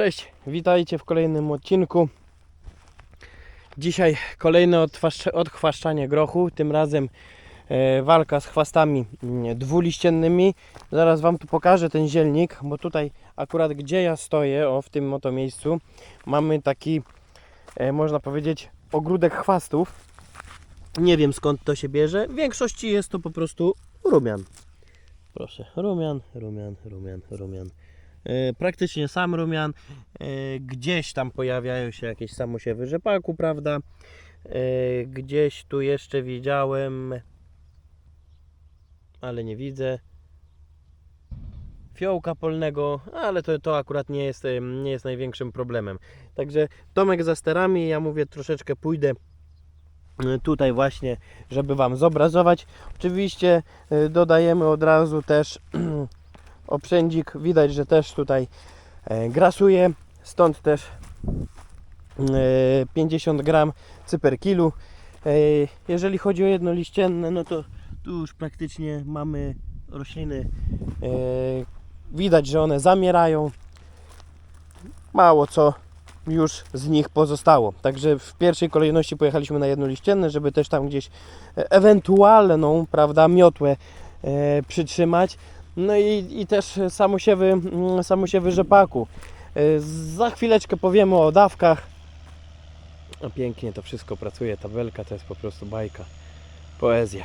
Cześć, witajcie w kolejnym odcinku. Dzisiaj kolejne odchwaszcz- odchwaszczanie grochu, tym razem e, walka z chwastami mm, dwuliściennymi. Zaraz Wam tu pokażę ten zielnik, bo tutaj akurat gdzie ja stoję, o w tym oto miejscu, mamy taki, e, można powiedzieć, ogródek chwastów. Nie wiem skąd to się bierze, w większości jest to po prostu rumian. Proszę, rumian, rumian, rumian, rumian. E, praktycznie sam rumian. E, Gdzieś tam pojawiają się jakieś samosiewy rzepaku, prawda? E, Gdzieś tu jeszcze widziałem, ale nie widzę. Fiołka polnego, ale to, to akurat nie jest, nie jest największym problemem. Także Tomek za sterami, ja mówię troszeczkę pójdę tutaj właśnie, żeby Wam zobrazować. Oczywiście dodajemy od razu też oprzędzik. Widać, że też tutaj e, grasuje, stąd też e, 50 gram cyperkilu. E, jeżeli chodzi o jednoliścienne, no to tu już praktycznie mamy rośliny. E, widać, że one zamierają. Mało co już z nich pozostało. Także w pierwszej kolejności pojechaliśmy na jednoliścienne, żeby też tam gdzieś e, ewentualną, prawda, miotłę e, przytrzymać. No i, i też samosiewy, mm, samosiewy rzepaku. E, Za chwileczkę powiemy o dawkach. No pięknie to wszystko pracuje, tabelka to jest po prostu bajka, poezja.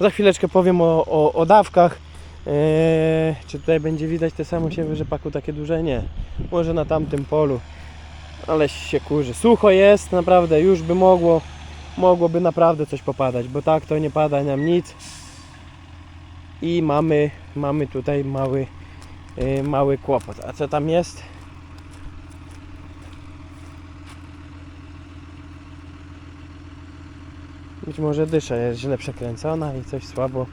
Za chwileczkę powiem o, o, o dawkach. Eee, czy tutaj będzie widać te samosiewy rzepaku takie duże? Nie. Może na tamtym polu. Ale się kurzy. Sucho jest, naprawdę już by mogło, mogłoby naprawdę coś popadać, bo tak to nie pada nam nic i mamy, mamy tutaj mały, yy, mały kłopot. A co tam jest? Być może dysza jest źle przekręcona i coś słabo,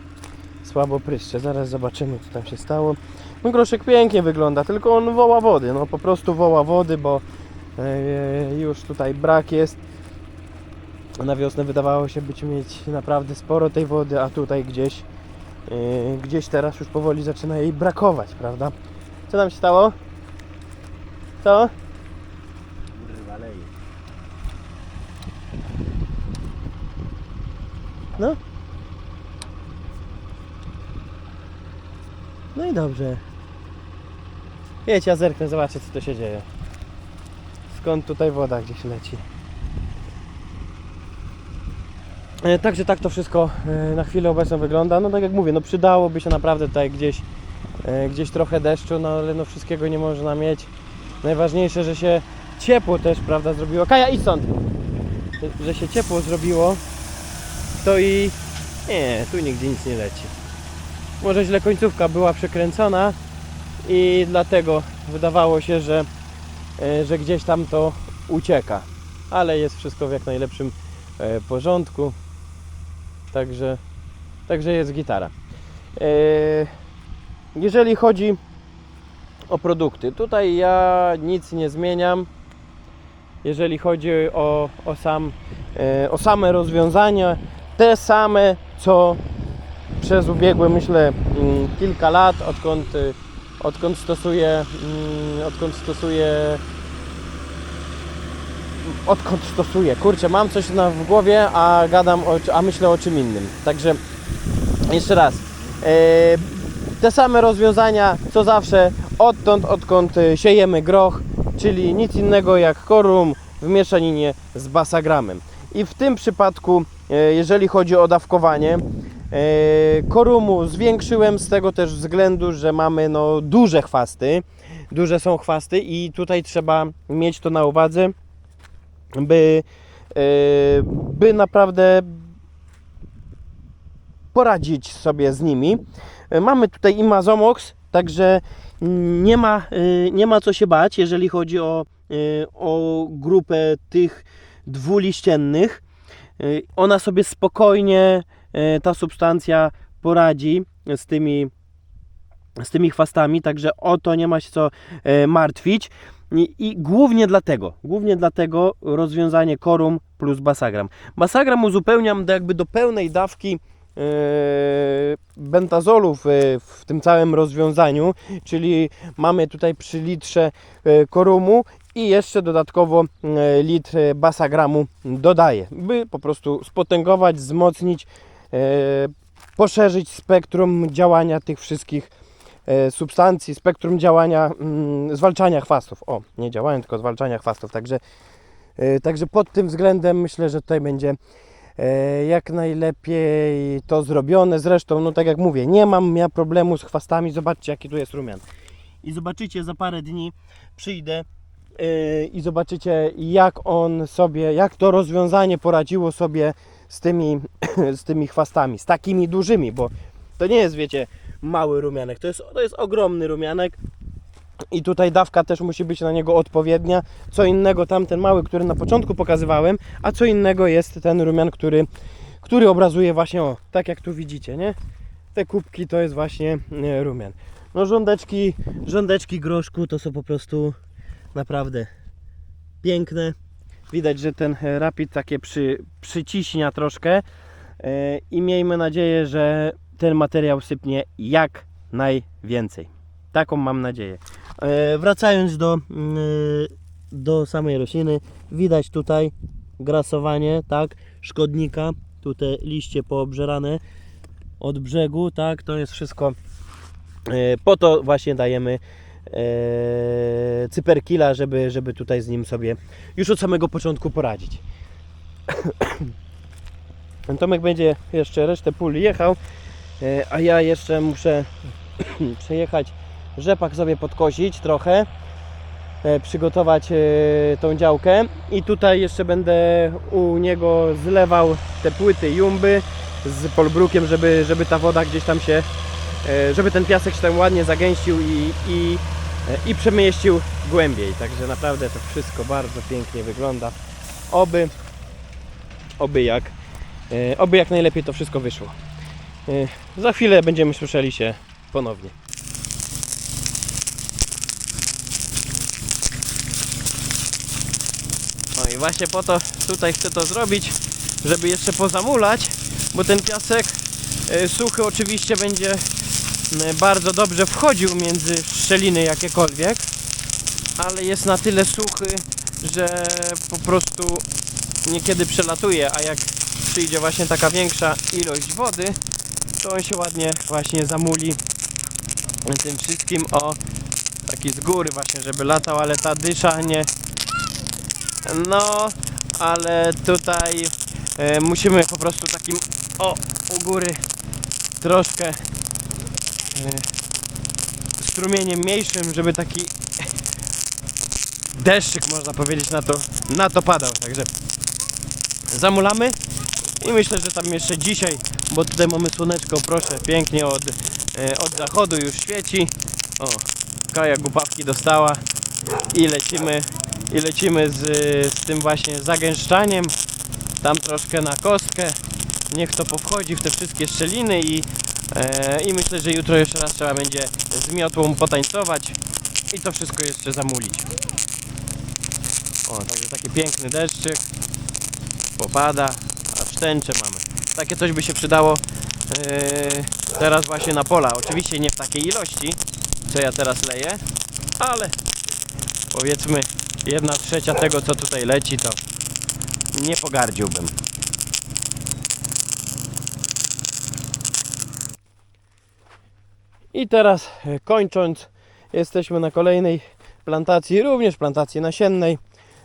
słabo pryszcze. Zaraz zobaczymy co tam się stało. No groszek pięknie wygląda, tylko on woła wody. No po prostu woła wody, bo yy, już tutaj brak jest. Na wiosnę wydawało się być mieć naprawdę sporo tej wody, a tutaj gdzieś gdzieś teraz już powoli zaczyna jej brakować, prawda? Co tam się stało? Co? No? No i dobrze. Jedź, ja zerknę, zobaczę co to się dzieje. Skąd tutaj woda gdzieś leci. E, Także tak to wszystko e, na chwilę obecną wygląda. No tak jak mówię, no przydałoby się naprawdę tutaj gdzieś, e, gdzieś trochę deszczu, no ale no wszystkiego nie można mieć. Najważniejsze, że się ciepło też, prawda, zrobiło. Kaja, idź stąd! Że- się ciepło zrobiło, to i nie, tu nigdzie nic nie leci. Może źle końcówka była przekręcona i dlatego wydawało się, że, e, że gdzieś tam to ucieka. Ale jest wszystko w jak najlepszym e, porządku. Także, także jest gitara. E, Jeżeli chodzi o produkty, tutaj ja nic nie zmieniam. Jeżeli chodzi o, o, sam, e, o same rozwiązania, te same co przez ubiegłe myślę mm, kilka lat, odkąd, odkąd stosuję, mm, odkąd stosuję odkąd stosuję. Kurczę, mam coś na, w głowie, a gadam, o, a myślę o czym innym. Także jeszcze raz. E, te same rozwiązania, co zawsze, odtąd, odkąd e, siejemy groch, czyli nic innego jak korum w mieszaninie z basagramem. I w tym przypadku, e, jeżeli chodzi o dawkowanie, korumu zwiększyłem z tego też względu, że mamy no, duże chwasty. Duże są chwasty i tutaj trzeba mieć to na uwadze, by, e, by naprawdę poradzić sobie z nimi. E, Mamy tutaj Imazomox, także nie ma, e, nie ma co się bać, jeżeli chodzi o, o grupę tych dwuliściennych. Ona sobie spokojnie, ta substancja poradzi z tymi, z tymi chwastami, także o to nie ma się co martwić. I, głównie dlatego, głównie dlatego rozwiązanie korum plus basagram. Basagram uzupełniam do, jakby do pełnej dawki bentazolu w, w tym całym rozwiązaniu, czyli mamy tutaj przy litrze e, korumu i jeszcze dodatkowo e, litr basagramu dodaję, by po prostu spotęgować, wzmocnić, e, poszerzyć spektrum działania tych wszystkich e, substancji, spektrum działania, mm, zwalczania chwastów. O, nie działania, tylko zwalczania chwastów. Także, e, także pod tym względem myślę, że tutaj będzie e, jak najlepiej to zrobione. Zresztą, no tak jak mówię, nie mam ja problemu z chwastami. Zobaczcie, jaki tu jest rumian. I zobaczycie za parę dni przyjdę i zobaczycie jak on sobie, jak to rozwiązanie poradziło sobie z tymi, z tymi chwastami, z takimi dużymi, bo to nie jest, wiecie, mały rumianek, to jest, to jest ogromny rumianek i tutaj dawka też musi być na niego odpowiednia. Co innego tamten mały, który na początku pokazywałem, a co innego jest ten rumian, który, który obrazuje właśnie, o, tak jak tu widzicie, nie? Te kubki to jest właśnie e, rumian. No rządeczki, rządeczki groszku to są po prostu naprawdę piękne. Widać, że ten e, rapid takie przy, przyciśnia troszkę e, i miejmy nadzieję, że ten materiał sypnie jak najwięcej. Taką mam nadzieję. E, Wracając do, mm, do samej rośliny, widać tutaj grasowanie, tak, szkodnika, tu te liście poobżerane od brzegu, tak, to jest wszystko e, po to właśnie dajemy e, cyperkila, żeby, żeby tutaj z nim sobie już od samego początku poradzić. Tomek będzie jeszcze resztę pól jechał, a ja jeszcze muszę przejechać rzepak sobie podkosić trochę, e, przygotować e, tą działkę i tutaj jeszcze będę u niego zlewał te płyty jumby z polbrukiem, żeby, żeby ta woda gdzieś tam się, e, żeby ten piasek się tam ładnie zagęścił i, i, e, i przemieścił głębiej. Także naprawdę to wszystko bardzo pięknie wygląda. Oby, oby jak, e, oby jak najlepiej to wszystko wyszło. E, Za chwilę będziemy słyszeli się ponownie. No i właśnie po to tutaj chcę to zrobić, żeby jeszcze pozamulać, bo ten piasek e, suchy oczywiście będzie m, bardzo dobrze wchodził między szczeliny jakiekolwiek, ale jest na tyle suchy, że po prostu niekiedy przelatuje, a jak przyjdzie właśnie taka większa ilość wody, to on się ładnie właśnie zamuli tym wszystkim. O taki z góry właśnie, żeby latał, ale ta dysza nie. No, ale tutaj e, musimy po prostu takim o u góry troszkę e, strumieniem mniejszym, żeby taki deszczyk można powiedzieć na to, na to padał. Także zamulamy i myślę, że tam jeszcze dzisiaj, bo tutaj mamy słoneczko, proszę, pięknie od, e, od zachodu już świeci. O, Kaja głupawki dostała i lecimy, i lecimy z, z tym właśnie zagęszczaniem. Tam troszkę na kostkę. Niech to powchodzi w te wszystkie szczeliny i, e, i myślę, że jutro jeszcze raz trzeba będzie z miotłą potańcować i to wszystko jeszcze zamulić. O, także taki piękny deszczyk popada, szczęcze mamy. Takie coś by się przydało e, teraz właśnie na pola. Oczywiście nie w takiej ilości, co ja teraz leję, ale powiedzmy jedna trzecia tego co tutaj leci to nie pogardziłbym. I teraz e, kończąc, jesteśmy na kolejnej plantacji, również plantacji nasiennej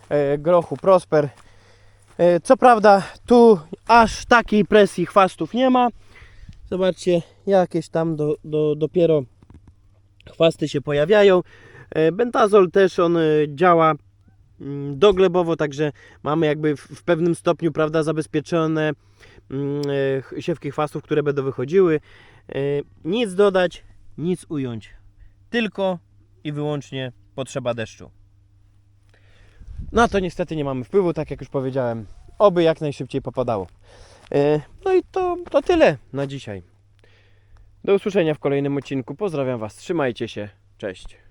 e, grochu Prosper. E, Co prawda tu aż takiej presji chwastów nie ma. Zobaczcie, jakieś tam do, do, dopiero chwasty się pojawiają. E, Bentazol też on e, działa mm, doglebowo, także mamy jakby w, pewnym stopniu prawda, zabezpieczone mm, siewki chwastów, które będą wychodziły. Nic dodać, nic ująć. Tylko i wyłącznie potrzeba deszczu. Na to niestety nie mamy wpływu, tak jak już powiedziałem. Oby jak najszybciej popadało. E, No i to, to tyle na dzisiaj. Do usłyszenia w kolejnym odcinku. Pozdrawiam Was. Trzymajcie się. Cześć.